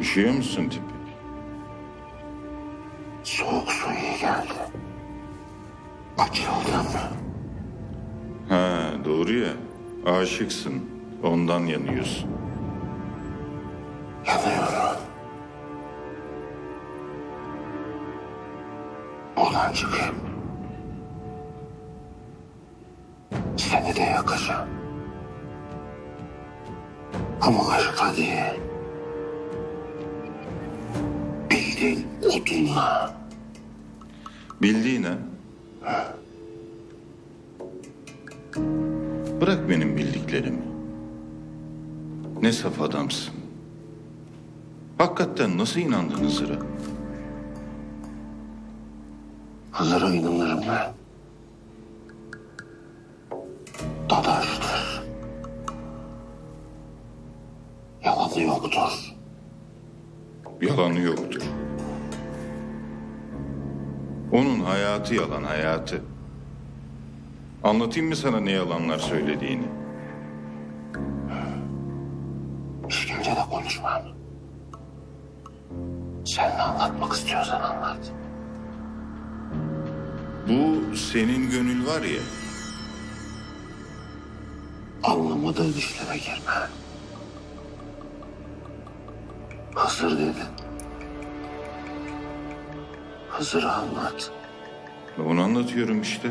Üşüyor musun tipi? Soğuk su iyi geldi. Açıldım. Ha doğru ya. Aşıksın. Ondan yanıyorsun. Yanıyorum. Buradan çıkayım. Seni de yakacağım. Ama aşkla değil. Bildiğin odunla. Bildiğine. Bırak benim bildiklerimi. Ne saf adamsın. Hakikaten nasıl inandın Hızır'a? Hızır'a inanırım ben. Dadaştır. Yalanı yoktur. Yalanı yoktur. Onun hayatı yalan hayatı. Anlatayım mı sana ne yalanlar söylediğini? Kimse de konuşmam. Sen ne anlatmak istiyorsan anlat. Bu senin gönül var ya. Anlamadığın işlere girme. Hızır dedin. Hızır'ı anlat. Onu anlatıyorum işte.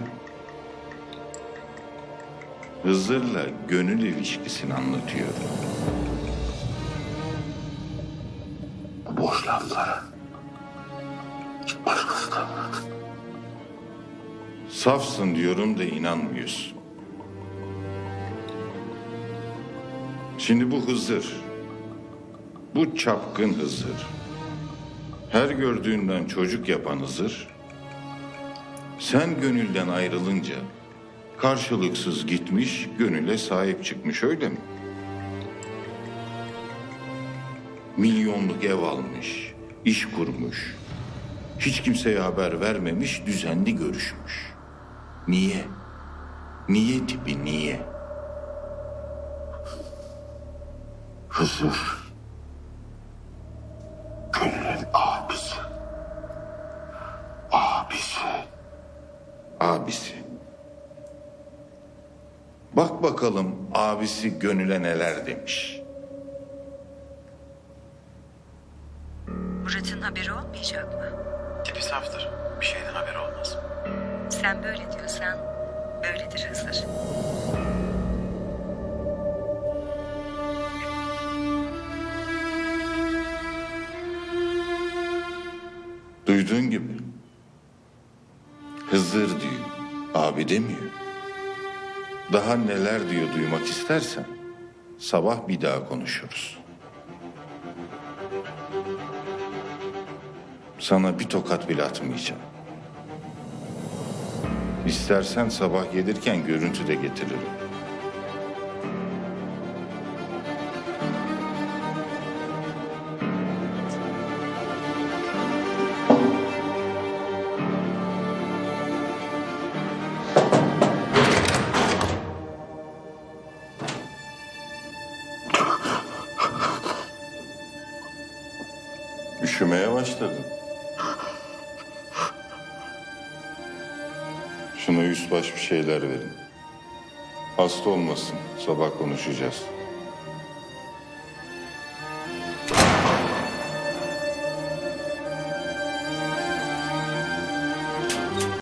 Hızır'la gönül ilişkisini anlatıyorum. Boş lafları. Git başkasına anlat. Safsın diyorum da inanmıyorsun. Şimdi bu Hızır. Bu çapkın Hızır. Her gördüğünden çocuk yapan Hızır. Sen gönülden ayrılınca karşılıksız gitmiş, gönüle sahip çıkmış öyle mi? Milyonluk ev almış, iş kurmuş. Hiç kimseye haber vermemiş, düzenli görüşmüş. Niye? Niye tipi niye? Hızır. Gönül'ün abisi. Abisi. Abisi. Bak bakalım abisi gönüle neler demiş. Murat'ın haberi olmayacak mı? Tipi saftır. Bir şeyden haberi olmaz. Sen böyle diyorsan böyledir Hızır. Duyduğun gibi. Hızır diyor, abi demiyor. Daha neler diyor duymak istersen sabah bir daha konuşuruz. Sana bir tokat bile atmayacağım. İstersen sabah gelirken görüntü de getiririm. Üşümeye başladın. Şuna yüz baş bir şeyler verin. Hasta olmasın. Sabah konuşacağız.